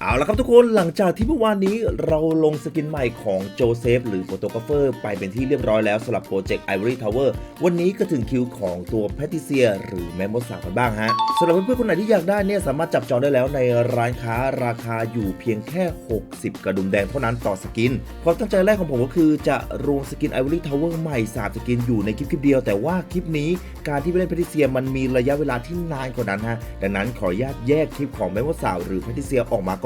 เอาละครับทุกคนหลังจากที่เมื่อวานนี้เราลงสกินใหม่ของโจเซฟหรือโฟโตกราฟเฟอร์ไปเป็นที่เรียบร้อยแล้วสำหรับโปรเจกต์ Ivory Tower วันนี้ก็ถึงคิวของตัวแพทิเซีย หรือแมมโมสาวกันบ้างฮะสำหรับเพื่อนๆคนไหนที่อยากได้เนี่ยสามารถจับจองได้แล้วในร้านค้าราคาอยู่เพียงแค่ 60 กระดุมแดงเท่านั้นต่อสกินความตั้งใจแรกของผมก็คือจะรวมสกิน Ivory Tower ใหม่3สกินอยู่ในคลิปคลิปเดียว แต่ว่าคลิปนี้การที่ไปเล่นแพทิเซียมันมีระยะเวลาที่นานกว่านั้นฮะดังนั้นขออนุญาตแยกคลิปของแมมโมสาวหรือแพทิเซียออกมาก่อน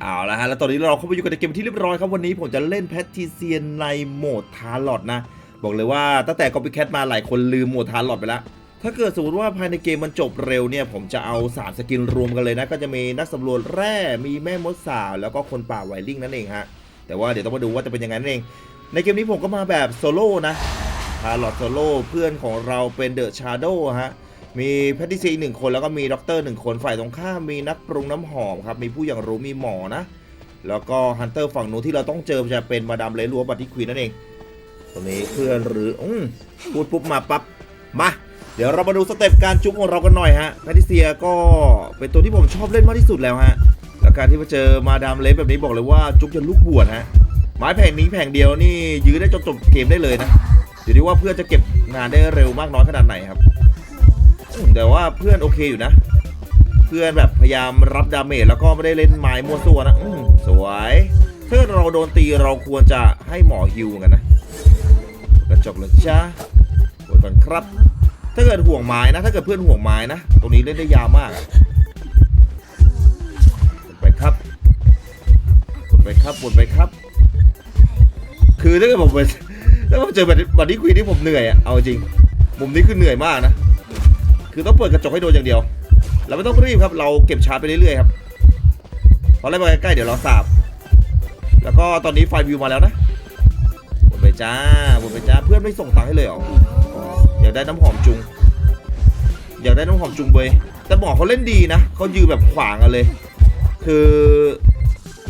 เอาละฮะ แล้วตอนนี้เราเข้าไปอยู่กันในเกมที่เรียบร้อยครับ วันนี้ผมจะเล่นแพททีเซียนในโหมดทาร์ลอดนะ บอกเลยว่าตั้งแต่ Copy Cat มาหลายคนลืมโหมดทาร์ลอดไปแล้ว ถ้าเกิดสมมติว่าภายในเกมมันจบเร็วเนี่ย ผมจะเอา 3 สกินรวมกันเลยนะ ก็จะมีนักสำรวจแร่ มีแม่มดสาว แล้วก็คนป่าไวลิงนั่นเองฮะ แต่ว่าเดี๋ยวต้องมาดูว่าจะเป็นยังไงนั่นเอง ในเกมนี้ผมก็มาแบบโซโล่นะทาร์ลอดโซโล่เพื่อนของเราเป็นเดอะชาร์โดฮะ มีแพทติซีหนึ่งคนแล้วก็มีด็อกเตอร์หนึ่งคนฝ่ายตรงข้ามมีนักปรุงน้ำหอมครับมีผู้อย่างรู้มีหมอนะ แล้วก็ฮันเตอร์ฝั่งนู้นที่เราต้องเจอจะเป็นมาดามเลลัวบัตติควีนนั่นเองตรงนี้เพื่อนหรืออืมพูดปุ๊บมาปั๊บมาเดี๋ยวเรามาดูสเต็ปการจุ๊บของเรากันหน่อยฮะแพทติเซียก็เป็นตัวที่ผมชอบเล่นมากที่สุดแล้วฮะแล้วการที่มาเจอมาดามเลแบบนี้บอกเลยว่าจุ๊บจนลูกบวชฮะไม้แผงนี้แผงเดียวนี่ยื้อได้จนจบเกมได้เลยนะอยู่ที่ว่าเพื่อนจะเก็บงานได้เร็วมากน้อยขนาดไหนครับ แต่ว่าเพื่อนโอเคอยู่นะ เพื่อนแบบพยายามรับดาเมจแล้วก็ไม่ได้เล่นไม้มั่วซั่วนะสวยถ้าเราโดนตีเราควรจะให้หมอฮิวกันนะกระจบเลยจ้าโดก่อนครับ ถ้าเกิดห่วงไม้นะ ถ้าเกิดเพื่อนห่วงไม้นะ ตรงนี้เล่นได้ยาวมากอะกดไปครับกดไปครับกดไปครับ คือถ้าเกิดผมไปถ้าผมเจอแบบบัดดี้ควีนที่ผมเหนื่อยอะเอาจริง มุมนี้คือเหนื่อยมากนะ คือต้องเปิดกระจกให้โดนอย่างเดียว เราไม่ต้องรีบครับ เราเก็บชาร์จไปเรื่อยๆครับพอไล่มาใกล้ๆเดี๋ยวเราสาบ แล้วก็ตอนนี้ไฟวิวมาแล้วนะหมดไปจ้าหมดไปจ้า เพื่อนไม่ส่งตังค์ให้เลยเหรออยากได้น้ำหอมจุง อยากได้น้ำหอมจุงเบยแต่หมอเขาเล่นดีนะเขายืนแบบขวางกันเลย คือ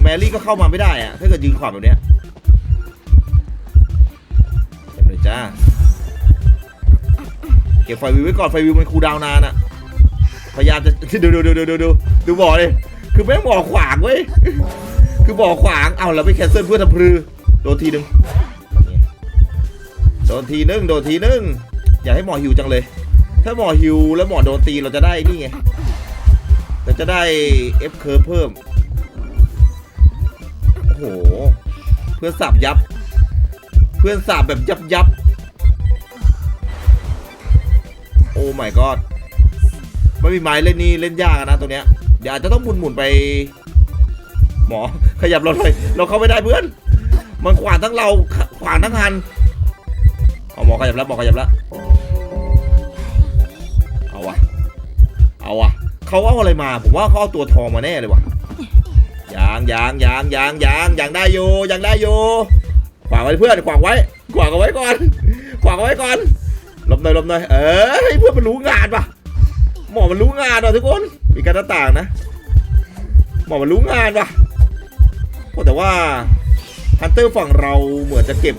แมรี่ก็เข้ามาไม่ได้อะถ้าเกิดยืนขวางแบบเนี้ยเก็บเลยจ้า เก็บไฟวิวไว้ก่อนไฟวิวมันคูลดาวน์นานอะพยายามจะดูดูดูดูดูดูดูบ่อเลยคือแม่งบ่อขวางเว้ยคือบ่อขวางเอาแล้วไปแคนเซิลเพื่อทำพรือโดนทีนึงโดนทีนึงโดนทีนึงอย่าให้หมอฮิวจังเลย ถ้าหมอฮิวแล้วหมอโดนตีเราจะได้นี่ไงเราจะได้เอฟเคอร์เพิ่มโอ้โหเพื่อนสับยับ เพื่อนสับแบบยับยับ โอ้ my god ไม่มีไม้เล่นนี่เล่นยากนะตัวเนี้ยเดี๋ยวอาจจะต้องหมุนหมุนไป หมอขยับเราเลยเราเข้าไม่ได้เพื่อน มันขวางทั้งเราขวางทั้งหันเอาหมอขยับแล้วหมอขยับแล้วเอาวะเอาวะเขาเอาอะไรมาผมว่าเขาเอาตัวทองมาแน่เลยวะยางยางยางยางยางยางได้อยู่ยางได้อยู่ขวางไว้เพื่อนขวางไว้ขวางเอาไว้ก่อนขวางเอาไว้ก่อน ลบหน่อยลบหน่อยเออให้เพื่อนมันรู้งานปะหมอมันรู้งานว่ะทุกคนมีการหน้าต่างนะ หมอมันรู้งานปะแต่ว่าฮันเตอร์ฝั่งเราเหมือนจะเก็บ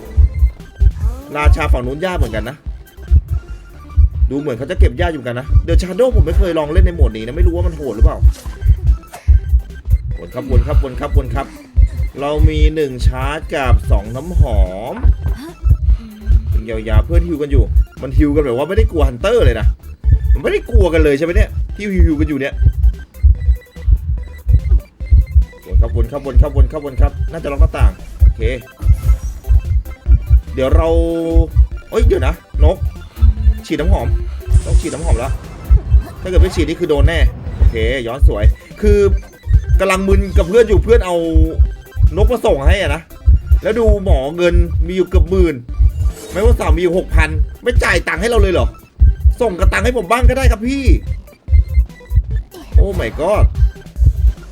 ราชาฝั่งนู้นยากเหมือนกันนะ ดูเหมือนเขาจะเก็บยากอยู่กันนะเดอะชาโดผมไม่เคยลองเล่นในโหมดนี้นะไม่รู้ว่ามันโหดหรือเปล่าวนครับวนครับวนครับวนครับ เรามีหนึ่งชาร์จกับสองน้ำหอม ยาวๆเพื่อนฮิวกันอยู่ มันฮิวกันแบบว่าไม่ได้กลัวฮันเตอร์เลยนะมันไม่ได้กลัวกันเลยใช่ไหมเนี่ยที่ฮิวกันอยู่เนี่ยวนครับวนครับวนครับวนครับวนครับน่าจะล็อกหน้าต่างโอเค เดี๋ยวเราเอ้ยเดี๋ยวนะนกฉีดน้ำหอมต้องฉีดน้ำหอมแล้วถ้าเกิดไม่ฉีดนี่คือโดนแน่โอเคย้อนสวย คือกำลังมึนกับเพื่อนอยู่เพื่อนเอานกมาส่งให้อะนะแล้วดูหมอเงินมีอยู่เกือบหมื่น ไม่ว่าสามีอยู่หกพันไม่จ่ายตังค์ให้เราเลยเหรอ ส่งกระตังค์ให้ผมบ้างก็ได้ครับพี่ โอ้ my god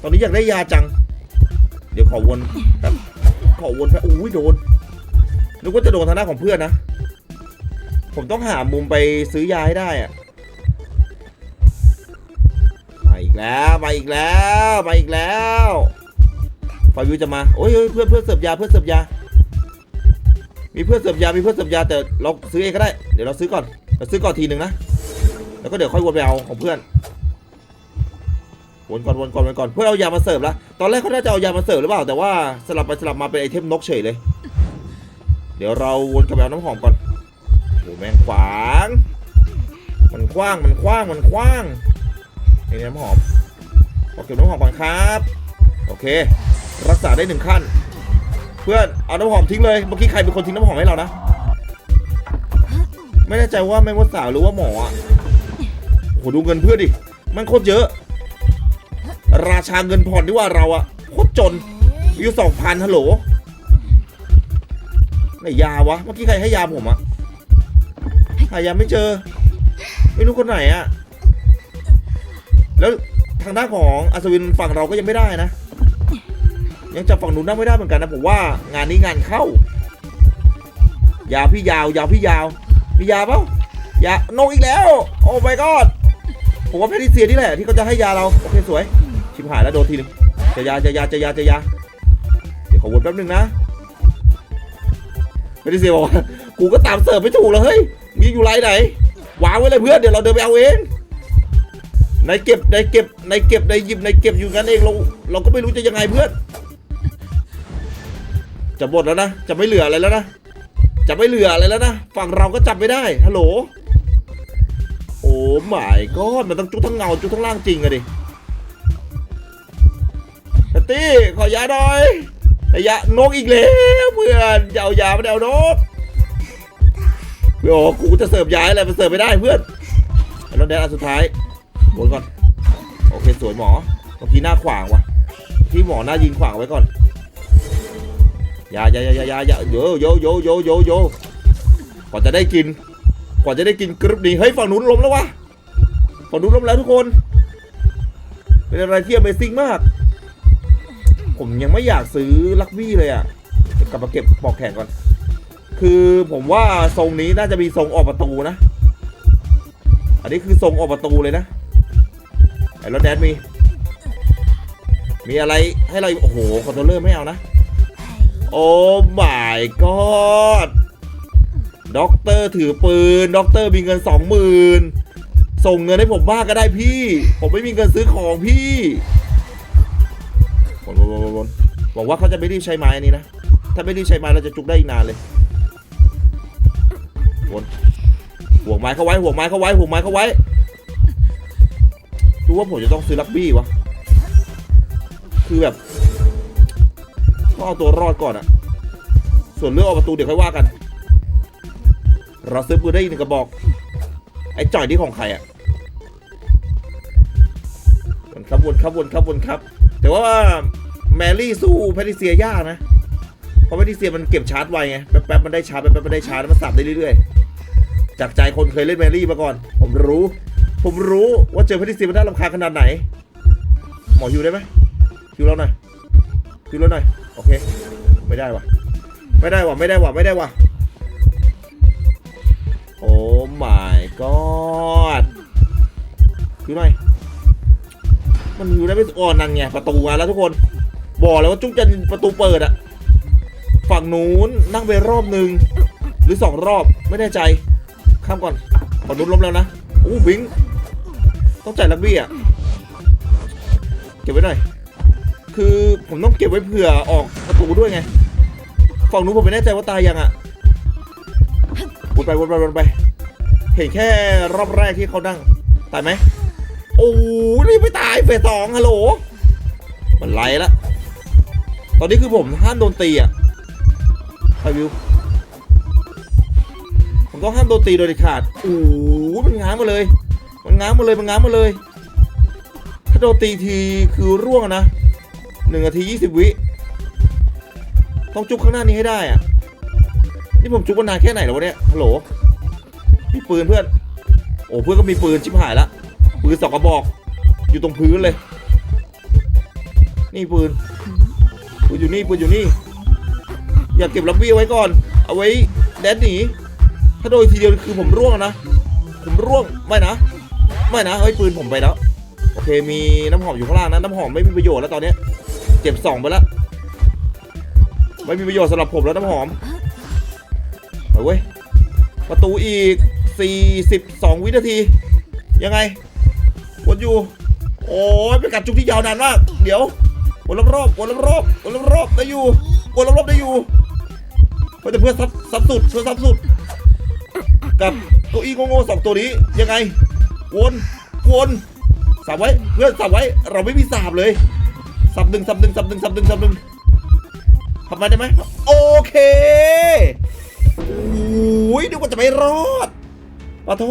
ตอนนี้อยากได้ยาจัง เดี๋ยวขอวนแบบขอวนไปอุ้ยโดนนึกว่าจะโดนทางหน้าของเพื่อนนะ ผมต้องหามุมไปซื้อยาให้ได้อะมาอีกแล้วมาอีกแล้วมาอีกแล้วฟาวิวจะมา โอ้ยเฮ้ยเพื่อนเพื่อนเสิร์ฟยาเพื่อนเสิร์ฟยา มีเพื่อนเสิร์ฟยา มีเพื่อนเสิร์ฟยาแต่เราซื้อเองก็ได้ เดี๋ยวเราซื้อก่อน เราซื้อก่อนทีหนึ่งนะ แล้วก็เดี๋ยวค่อยวนไปเอาของเพื่อน วนก่อนวนก่อนวนก่อน เพื่อนเอายามาเสิร์ฟล้วตอนแรกเขาน่าจะเอายามาเสิร์ฟหรือเปล่า แต่ว่าสลับไปสลับมาเป็นไอเทมนกเฉยเลย เดี๋ยวเราวนกลับไปเอาน้ำหอมก่อนโอ้แมงขวาง มันคว้าง มันคว้าง มันคว้างนี่น้ำหอมขอเก็บน้ำหอมก่อนครับ โอเค รักษาได้หนึ่งขั้น เพื่อนเอาน้ำหอมทิ้งเลยเมื่อกี้ใครเป็นคนทิ้งน้ำหอมให้เรานะไม่แน่ใจว่าแม่งว่าสาวหรือว่าหมออะโหดูเงินเพื่อนดิมันโคตรเยอะ ราชาเงินผ่อนที่ว่าเราอะโคตรจนอยู่สองพันฮัลโหลไหนยาวะเมื่อกี้ใครให้ยาผมอะหายาไม่เจอ ไม่รู้คนไหนอะแล้วทางด้านของอัศวินฝั่งเราก็ยังไม่ได้นะ ยังจับฝั่งนู้นได้ไม่ได้เหมือนกันนะผมว่างานนี้งานเข้า ยาวพี่ยาวยาวพี่ยาวมียาเปล่ายานกอีกแล้ว โอ้ my god ผมว่าแพทริเซียนี่แหละที่เขาจะให้ยาเราโอเคสวย ชิบหายแล้วโดนทีหนึงจะยาจะยาจะยาจะยาเดี๋ยวขอวนแป๊บนึงนะแพทริเซียบอกว่ากูก็ตามเสิร์ฟไม่ถูกแล้วเฮ้ยมีอยู่ไรไหนวางไว้เลยเพื่อนเดี๋ยวเราเดินไปเอาเองในเก็บในเก็บในเก็บในหยิบในเก็บอยู่กันเองเราเราก็ไม่รู้จะยังไงเพื่อน จะหมดแล้วนะ จะไม่เหลืออะไรแล้วนะ จะไม่เหลืออะไรแล้วนะ ฝั่งเราก็จับไม่ได้ ฮัลโหล โอ้หมายก็มันต้องจุกทั้งเงาจุกทั้งล่างจริงอะดิตี้ขอยาหน่อยแต่ยานกอีกแล้วเพื่อนจะเอายาไม่ได้เอานกเพื่อนโอ้กูจะเสิร์ฟยาอะไรมันเสิร์ฟไม่ได้เพื่อนแล้วแดนอันสุดท้ายบนก่อน โอเคสวยหมอเมื่อกี้หน้าขวางว่ะ ที่หมอหน้ายิงขวางไว้ก่อน ยายายายายาโยโยโยโยโยโยกว่าจะได้กิน กว่าจะได้กินกรึบนี้เฮ้ยฝั่งนู้นล้มแล้ววะฝั่งนู้นล้มแล้วทุกคน เป็นอะไรที่ Amazing มาก ผมยังไม่อยากซื้อลักบี้เลยอะกลับมาเก็บปอกแขนก่อน คือผมว่าทรงนี้น่าจะมีทรงออกประตูนะ อันนี้คือทรงออกประตูเลยนะไอ้รถแดนมี มีอะไรให้เรา โอ้โหคอนโทรลเลอร์ไม่เอานะ โอ้ my god ด็อกเตอร์ถือปืน ด็อกเตอร์มีเงินสองหมื่นส่งเงินให้ผมบ้างก็ได้พี่ ผมไม่มีเงินซื้อของพี่วนวนวนวนหวังว่าเขาจะไม่รีบใช้ไม้อันนี้นะ ถ้าไม่รีบใช้ไม้เราจะจุกได้อีกนานเลยวนห่วงไม้เขาไว้ห่วงไม้เขาไว้ห่วงไม้เขาไว้รู้ว่าผมจะต้องซื้อลักบี้วะ คือแบบ ต้องเอาตัวรอดก่อนอะส่วนเรื่องออกประตูเดี๋ยวค่อยว่ากัน เราซื้อปืนได้อีกหนึ่งกระบอก ไอ้จ่อยที่ของใครอะวนครับวนครับวนครับวนครับ แต่ว่าแมรี่สู้แพทริเซียยากนะ เพราะแพทริเซียมันเก็บชาร์จไวไง แป๊บๆมันได้ชาร์จแป๊บๆมันได้ชาร์จมันสับได้เรื่อยๆ จากใจคนเคยเล่นแมรี่มาก่อน ผมรู้ ผมรู้ว่าเจอแพทริเซียมันน่ารำคาญขนาดไหน หมอฮิวได้ไหมฮิวเราหน่อยฮิวเราหน่อย โอเค ไม่ได้วะไม่ได้วะไม่ได้วะไม่ได้วะโอ้ my god ฮิวหน่อย มันฮิวได้ไม่อ่อนนั่นไงประตูมาแล้วทุกคน บอกแล้วว่าจุ๊กจันประตูเปิดอะฝั่งนู้นนั่งไปรอบหนึ่งหรือสองรอบไม่แน่ใจ ข้ามก่อนฝั่งนู้นล้มแล้วนะโอ้บิง ต้องจ่ายลักบี้อะเก็บไว้หน่อย คือผมต้องเก็บไว้เผื่อออกประตูด้วยไง ฝั่งนู้นผมไม่แน่ใจว่าตายยังอะวนไปวนไปวนไป เห็นแค่รอบแรกที่เขานั่ง ตายไหม โอ้นี่ไม่ตายเฟสสองฮัลโหล มันไล่ละ ตอนนี้คือผมห้ามโดนตีอะไปวิว ผมต้องห้ามโดนตีโดยเด็ดขาด โอ้มันง้างมาเลย มันง้างมาเลย มันง้างมาเลย ถ้าโดนตีทีคือร่วงนะ หนึ่งนาทียี่สิบวิ ต้องจุกข้างหน้านี้ให้ได้อะนี่ผมจุกมานานแค่ไหนแล้ววะเนี่ย ฮัลโหล มีปืนเพื่อน โอ้เพื่อนก็มีปืนชิบหายละ ปืนสองกระบอก อยู่ตรงพื้นเลย นี่ปืน ปืนอยู่นี่ ปืนอยู่นี่ อย่าเก็บลับบี้ไว้ก่อน เอาไว้แดดหนี ถ้าโดยทีเดียวคือผมร่วงนะ ผมร่วง ไม่นะ ไม่นะ เฮ้ยปืนผมไปแล้ว โอเค มีน้ำหอมอยู่ข้างล่างนะ น้ำหอมไม่มีประโยชน์แล้วตอนเนี้ เก็บสองไปแล้วไม่มีประโยชน์สำหรับผมแล้วน้ำหอมไปเว้ยประตูอีก 42 วินาที ยังไงวนอยู่ โอ้ยเป็นการจุกที่ยาวนานมาก เดี๋ยววนรอบๆวนรอบๆวนรอบๆได้อยู่วนรอบๆได้อยู่เพื่อเพื่อซับซับสุดเพื่อซับสุด กับเก้าอี้โง่ๆสองตัวนี้ยังไง วน วนสับไว้ เพื่อนสับไว้ เราไม่มีสาบเลย สับหนึ่งสับหนึ่งสับหนึ่งสับหนึ่งสับหนึ่งทำมาได้ไหมโอเคโอ้ยดูว่าจะไม่รอดปะโถ